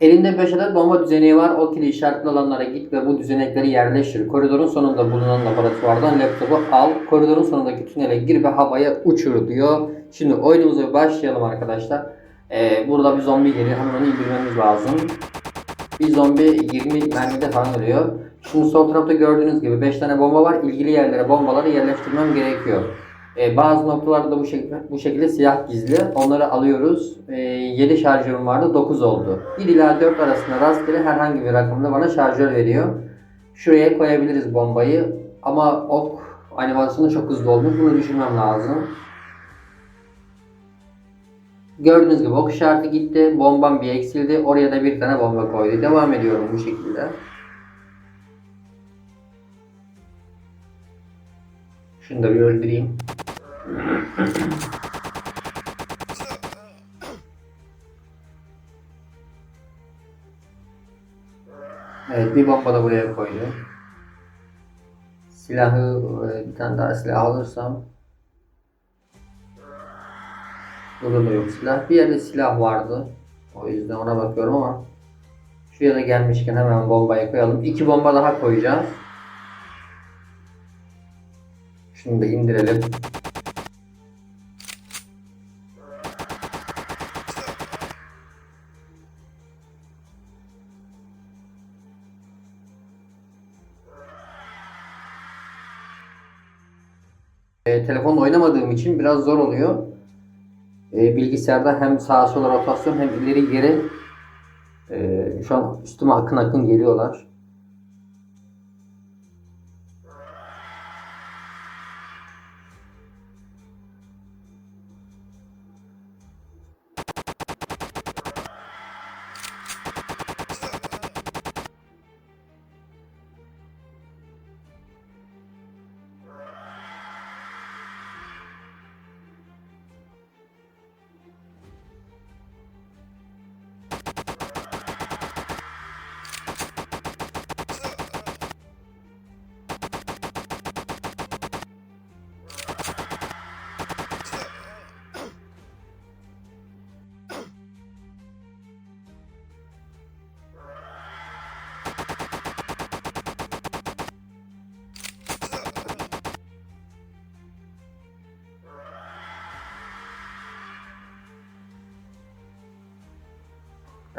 Elinde 5 adet bomba düzeneği var. O kili işaretli alanlara git ve bu düzenekleri yerleştir. Koridorun sonunda bulunan laboratuvardan laptopu al. Koridorun sonundaki tünele gir ve havaya uçur diyor. Şimdi oyunumuza başlayalım arkadaşlar. Ee, burada bir zombi geliyor. Hemen onu indirmemiz lazım. Bir zombi 20 mermide falan ölüyor. Şimdi sol tarafta gördüğünüz gibi 5 tane bomba var. İlgili yerlere bombaları yerleştirmem gerekiyor. Ee, bazı noktalarda da bu şekilde, bu şekilde silah gizli. Onları alıyoruz. Ee, 7 şarjörüm vardı 9 oldu. 1 ila 4 arasında rastgele herhangi bir rakamda bana şarjör veriyor. Şuraya koyabiliriz bombayı. Ama ok animasyonu çok hızlı olmuş. Bunu düşürmem lazım. Gördüğünüz gibi ok işareti gitti. Bombam bir eksildi. Oraya da bir tane bomba koydu. Devam ediyorum bu şekilde. Şunu da bir öldüreyim. Evet bir bomba da buraya koydu. Silahı e, bir tane daha silah alırsam Burada da yok silah. Bir yerde silah vardı. O yüzden ona bakıyorum ama Şuraya da gelmişken hemen bombayı koyalım. İki bomba daha koyacağız. Şunu da indirelim. Telefonla oynamadığım için biraz zor oluyor. E, bilgisayarda hem sağa sola rotasyon hem ileri geri e, şu an üstüme akın akın geliyorlar.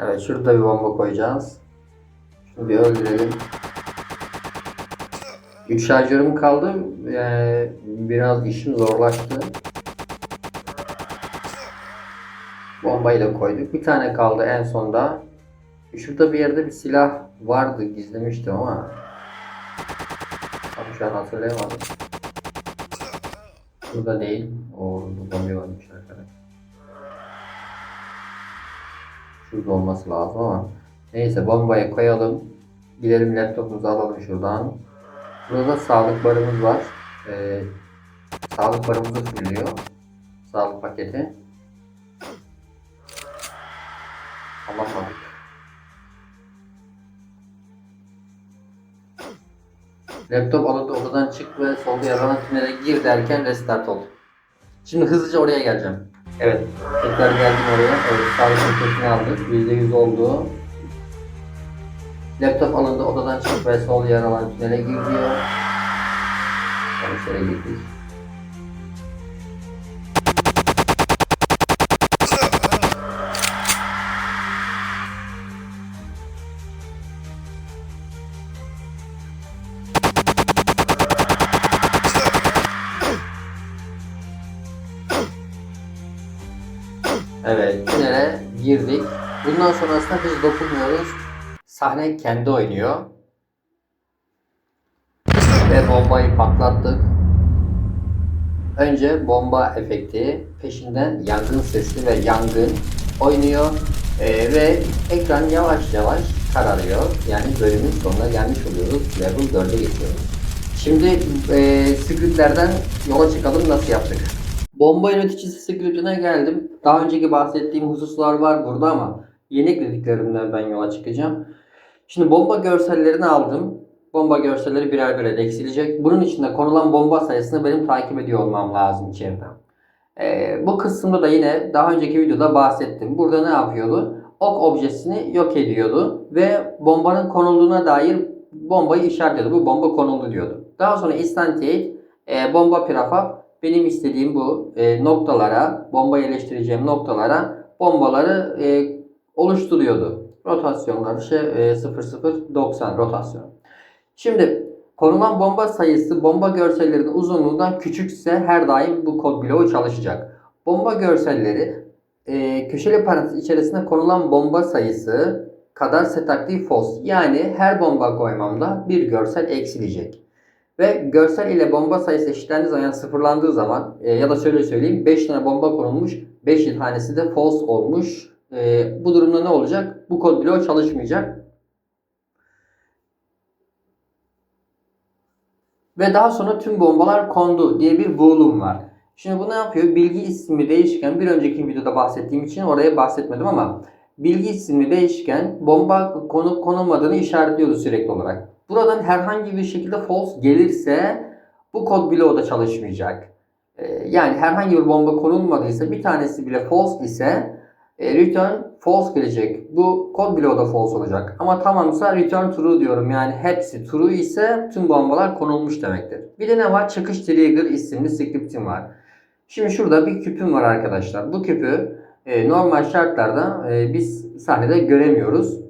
Evet şurada bir bomba koyacağız. Şunu bir öldürelim. 3 şarjörüm kaldı. Ee, biraz işim zorlaştı. Bombayı da koyduk. Bir tane kaldı en sonda. Şurada bir yerde bir silah vardı. Gizlemiştim ama. Tam şu an hatırlayamadım. Burada değil. O burada zombi varmış arkadaşlar. Şurada olması lazım ama. Neyse bombayı koyalım. Gidelim laptopumuzu alalım şuradan. Burada sağlık barımız var. Ee, sağlık barımızı fulluyor. Sağlık paketi. Alamadık. Laptop alındı odadan çık ve solda yaralan tünele gir derken restart oldu. Şimdi hızlıca oraya geleceğim. Evet, tekrar geldim oraya. Evet, sağlık paketini aldık. %100 oldu. Laptop alındı, odadan çık ve sol yer alan tünele gir diyor. Yanlış yere girdik. Bundan sonrasında biz dokunmuyoruz. Sahne kendi oynuyor. Ve bombayı patlattık. Önce bomba efekti, peşinden yangın sesi ve yangın oynuyor. Ee, ve ekran yavaş yavaş kararıyor. Yani bölümün sonuna gelmiş oluyoruz. Level 4'e geçiyoruz. Şimdi e, scriptlerden yola çıkalım nasıl yaptık. Bomba yöneticisi scriptine geldim. Daha önceki bahsettiğim hususlar var burada ama yeni eklediklerimden ben yola çıkacağım. Şimdi bomba görsellerini aldım. Bomba görselleri birer birer eksilecek. Bunun içinde konulan bomba sayısını benim takip ediyor olmam lazım içeriden. Ee, bu kısımda da yine daha önceki videoda bahsettim. Burada ne yapıyordu? ok objesini yok ediyordu ve bombanın konulduğuna dair bombayı işaretliyordu. Bu bomba konuldu diyordu. Daha sonra instantiate e, bomba prefab benim istediğim bu e, noktalara, bomba yerleştireceğim noktalara bombaları e, oluşturuyordu. Rotasyonlar şey e, 0090 rotasyon. Şimdi konulan bomba sayısı bomba görsellerinin uzunluğundan küçükse her daim bu kod bloğu çalışacak. Bomba görselleri e, köşeli parantez içerisinde konulan bomba sayısı kadar set aktif false. Yani her bomba koymamda bir görsel eksilecek. Ve görsel ile bomba sayısı eşitlendiği zaman yani sıfırlandığı zaman e, ya da şöyle söyleyeyim 5 tane bomba konulmuş 5 tanesi de false olmuş. E, bu durumda ne olacak? Bu kod bloğu çalışmayacak. Ve daha sonra tüm bombalar kondu diye bir bool'um var. Şimdi bu ne yapıyor? Bilgi ismi değişken bir önceki videoda bahsettiğim için oraya bahsetmedim ama bilgi isimli değişken bomba konup konulmadığını işaretliyordu sürekli olarak. Buradan herhangi bir şekilde false gelirse bu kod bloğu da çalışmayacak. Ee, yani herhangi bir bomba konulmadıysa bir tanesi bile false ise e, return false gelecek. Bu kod bloğu da false olacak. Ama tamamsa return true diyorum. Yani hepsi true ise tüm bombalar konulmuş demektir. Bir de ne var? Çıkış trigger isimli script'im var. Şimdi şurada bir küpüm var arkadaşlar. Bu küpü e, normal şartlarda e, biz sahnede göremiyoruz.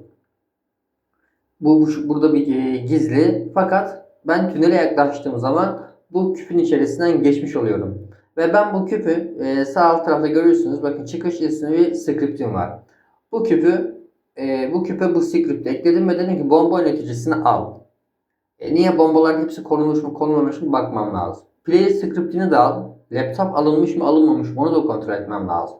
Bu, bu burada bir e, gizli. Fakat ben tünele yaklaştığım zaman bu küpün içerisinden geçmiş oluyorum. Ve ben bu küpü e, sağ alt tarafta görürsünüz. Bakın çıkış isimli bir script'im var. Bu küpü e, bu küpe bu script'i ekledim ve dedim ki bomba yöneticisini al. E, niye bombaların hepsi konulmuş mu konulmamış mı bakmam lazım. Player script'ini de al. Laptop alınmış mı alınmamış mı onu da kontrol etmem lazım.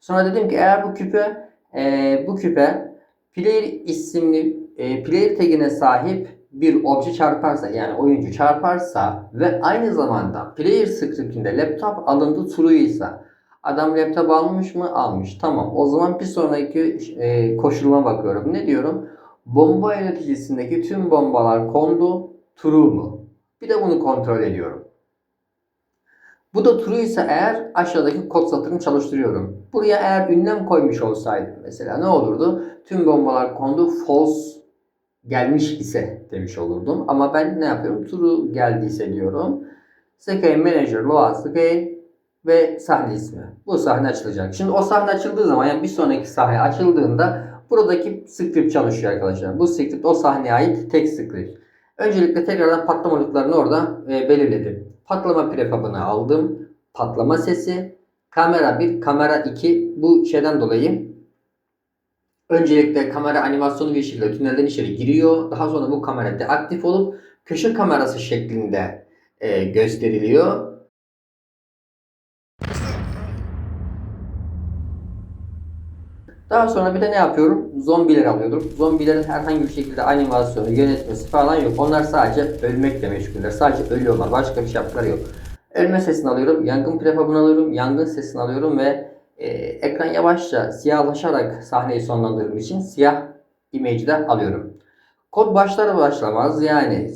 Sonra dedim ki eğer bu küpe e, bu küpe player isimli e, player tagine sahip bir obje çarparsa yani oyuncu çarparsa ve aynı zamanda player scriptinde laptop alındı true'ysa adam laptop almış mı? Almış. Tamam o zaman bir sonraki e, koşuluma bakıyorum. Ne diyorum? Bomba yöneticisindeki tüm bombalar kondu true mu? Bir de bunu kontrol ediyorum. Bu da true ise eğer aşağıdaki kod satırını çalıştırıyorum. Buraya eğer ünlem koymuş olsaydım mesela ne olurdu? Tüm bombalar kondu false gelmiş ise demiş olurdum. Ama ben ne yapıyorum? True geldiyse diyorum. Scale Manager, Loa Scale ve sahne ismi. Bu sahne açılacak. Şimdi o sahne açıldığı zaman yani bir sonraki sahne açıldığında buradaki script çalışıyor arkadaşlar. Bu script o sahneye ait tek script. Öncelikle tekrardan patlamalıklarını orada e, belirledim. Patlama prefabını aldım. Patlama sesi. Kamera 1, kamera 2. Bu şeyden dolayı öncelikle kamera animasyonu bir şekilde tünelden içeri giriyor. Daha sonra bu kamera deaktif olup köşe kamerası şeklinde e, gösteriliyor. Daha sonra bir de ne yapıyorum? Zombiler alıyordum. Zombilerin herhangi bir şekilde animasyonu, yönetmesi falan yok. Onlar sadece ölmekle meşguller. Sadece ölüyorlar. Başka bir şey yaptıkları yok. Ölme sesini alıyorum. Yangın prefabını alıyorum. Yangın sesini alıyorum ve e, ekran yavaşça siyahlaşarak sahneyi sonlandırdığım için siyah image'i de alıyorum. Kod başlar başlamaz yani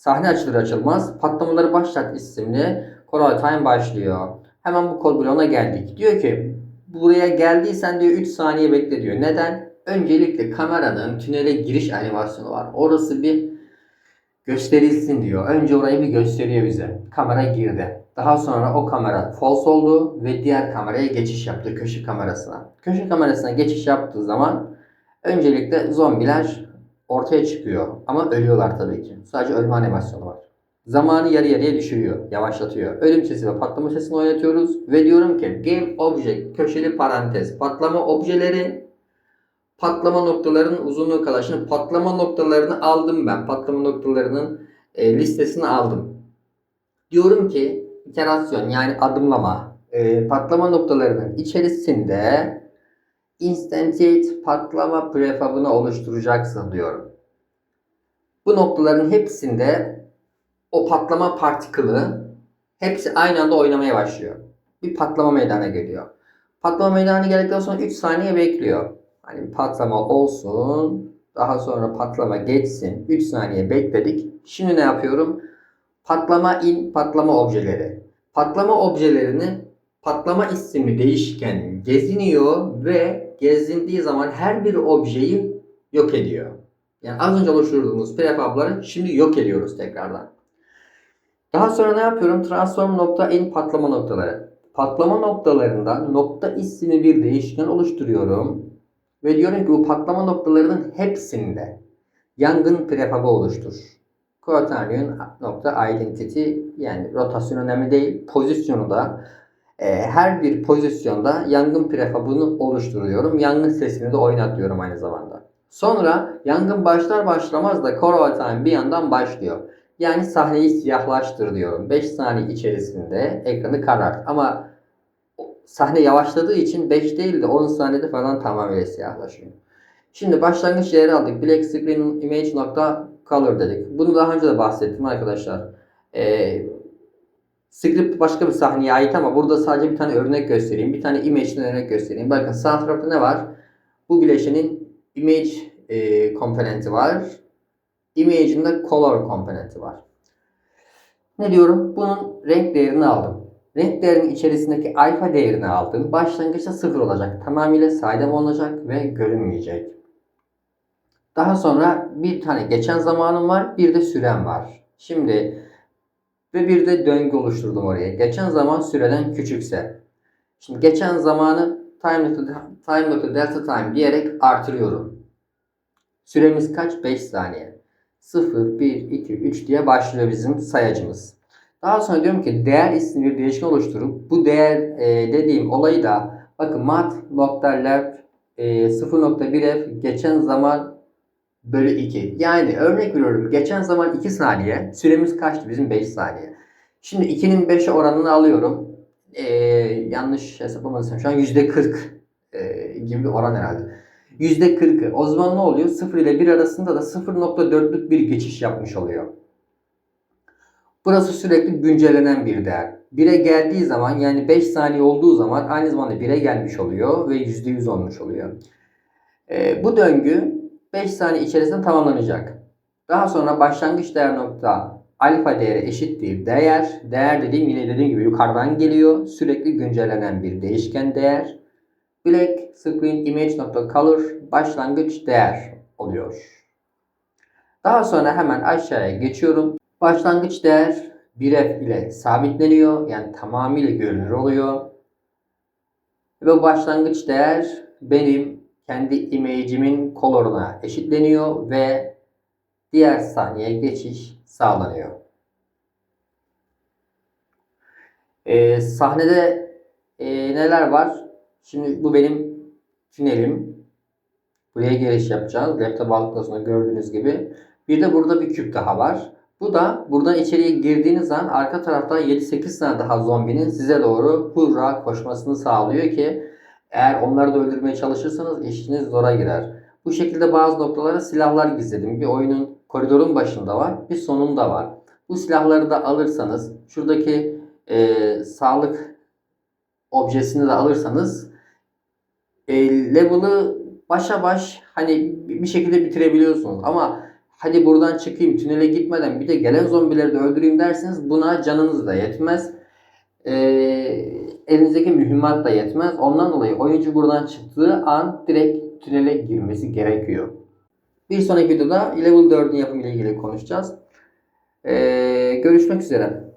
sahne açılır açılmaz patlamaları başlat isimli Coral Time başlıyor. Hemen bu kod bloğuna geldik. Diyor ki buraya geldiysen diyor 3 saniye bekle diyor. Neden? Öncelikle kameranın tünele giriş animasyonu var. Orası bir gösterilsin diyor. Önce orayı bir gösteriyor bize. Kamera girdi. Daha sonra o kamera false oldu ve diğer kameraya geçiş yaptı köşe kamerasına. Köşe kamerasına geçiş yaptığı zaman öncelikle zombiler ortaya çıkıyor. Ama ölüyorlar tabii ki. Sadece ölme animasyonu var. Zamanı yarı yarıya düşürüyor, yavaşlatıyor. Ölüm sesi ve patlama sesini oynatıyoruz. Ve diyorum ki game object köşeli parantez patlama objeleri patlama noktalarının uzunluğu kadar. Şimdi patlama noktalarını aldım ben. Patlama noktalarının e, listesini aldım. Diyorum ki iterasyon yani adımlama e, patlama noktalarının içerisinde instantiate patlama prefabını oluşturacaksın diyorum. Bu noktaların hepsinde o patlama partikılı hepsi aynı anda oynamaya başlıyor. Bir patlama meydana geliyor. Patlama meydana geldikten sonra 3 saniye bekliyor. Hani patlama olsun. Daha sonra patlama geçsin. 3 saniye bekledik. Şimdi ne yapıyorum? Patlama in, patlama objeleri. Patlama objelerini patlama isimli değişken geziniyor ve gezindiği zaman her bir objeyi yok ediyor. Yani az önce oluşturduğumuz prefabları şimdi yok ediyoruz tekrardan. Daha sonra ne yapıyorum? Transform nokta in patlama noktaları. Patlama noktalarında nokta isimli bir değişken oluşturuyorum. Ve diyorum ki bu patlama noktalarının hepsinde yangın prefabı oluştur. Quaternion nokta identity yani rotasyon önemli değil. Pozisyonu da e, her bir pozisyonda yangın prefabını oluşturuyorum. Yangın sesini de oynatıyorum aynı zamanda. Sonra yangın başlar başlamaz da Time bir yandan başlıyor. Yani sahneyi siyahlaştır diyorum. 5 saniye içerisinde ekranı karart. Ama sahne yavaşladığı için 5 değil de 10 saniyede falan tamamıyla siyahlaşıyor. Şimdi başlangıç yeri aldık. Black screen image nokta color dedik. Bunu daha önce de bahsettim arkadaşlar. Ee, script başka bir sahneye ait ama burada sadece bir tane örnek göstereyim. Bir tane image'den örnek göstereyim. Bakın sağ tarafta ne var? Bu bileşenin image e, komponenti var. Image'in de color komponenti var. Ne diyorum? Bunun renk değerini aldım. Renk değerinin içerisindeki alfa değerini aldım. Başlangıçta sıfır olacak. Tamamıyla saydam olacak ve görünmeyecek. Daha sonra bir tane geçen zamanım var, bir de süren var. Şimdi ve bir de döngü oluşturdum oraya. Geçen zaman süreden küçükse. Şimdi geçen zamanı time to, time to delta time diyerek artırıyorum. Süremiz kaç? 5 saniye. 0, 1, 2, 3 diye başlıyor bizim sayacımız. Daha sonra diyorum ki değer isimli bir değişken oluşturup bu değer e, dediğim olayı da bakın mat.left e, 0.1f geçen zaman bölü 2. Yani örnek veriyorum geçen zaman 2 saniye süremiz kaçtı bizim 5 saniye. Şimdi 2'nin 5'e oranını alıyorum. E, yanlış hesaplamadıysam şu an %40 e, gibi bir oran herhalde. %40'ı. O zaman ne oluyor? 0 ile 1 arasında da 0.4'lük bir geçiş yapmış oluyor. Burası sürekli güncellenen bir değer. 1'e geldiği zaman yani 5 saniye olduğu zaman aynı zamanda 1'e gelmiş oluyor ve %100 olmuş oluyor. Ee, bu döngü 5 saniye içerisinde tamamlanacak. Daha sonra başlangıç değer nokta alfa değeri eşittir değer. Değer dediğim yine dediğim gibi yukarıdan geliyor. Sürekli güncellenen bir değişken değer. Black screen image nokta color başlangıç değer oluyor. Daha sonra hemen aşağıya geçiyorum. Başlangıç değer 1f ile sabitleniyor. Yani tamamıyla görünür oluyor. Ve başlangıç değer benim kendi image'imin color'una eşitleniyor ve diğer sahneye geçiş sağlanıyor. Ee, sahnede e, neler var? Şimdi bu benim tünelim. Buraya giriş yapacağız. Laptop sonra gördüğünüz gibi. Bir de burada bir küp daha var. Bu da buradan içeriye girdiğiniz zaman arka taraftan 7-8 tane daha zombinin size doğru hurra koşmasını sağlıyor ki eğer onları da öldürmeye çalışırsanız işiniz zora girer. Bu şekilde bazı noktalara silahlar gizledim. Bir oyunun koridorun başında var, bir sonunda var. Bu silahları da alırsanız, şuradaki e, sağlık objesini de alırsanız e, level'ı başa baş hani bir şekilde bitirebiliyorsunuz. Ama hadi buradan çıkayım tünele gitmeden bir de gelen zombileri de öldüreyim derseniz buna canınız da yetmez. E, elinizdeki mühimmat da yetmez. Ondan dolayı oyuncu buradan çıktığı an direkt tünele girmesi gerekiyor. Bir sonraki videoda Level 4'ün yapımı ile ilgili konuşacağız. E, görüşmek üzere.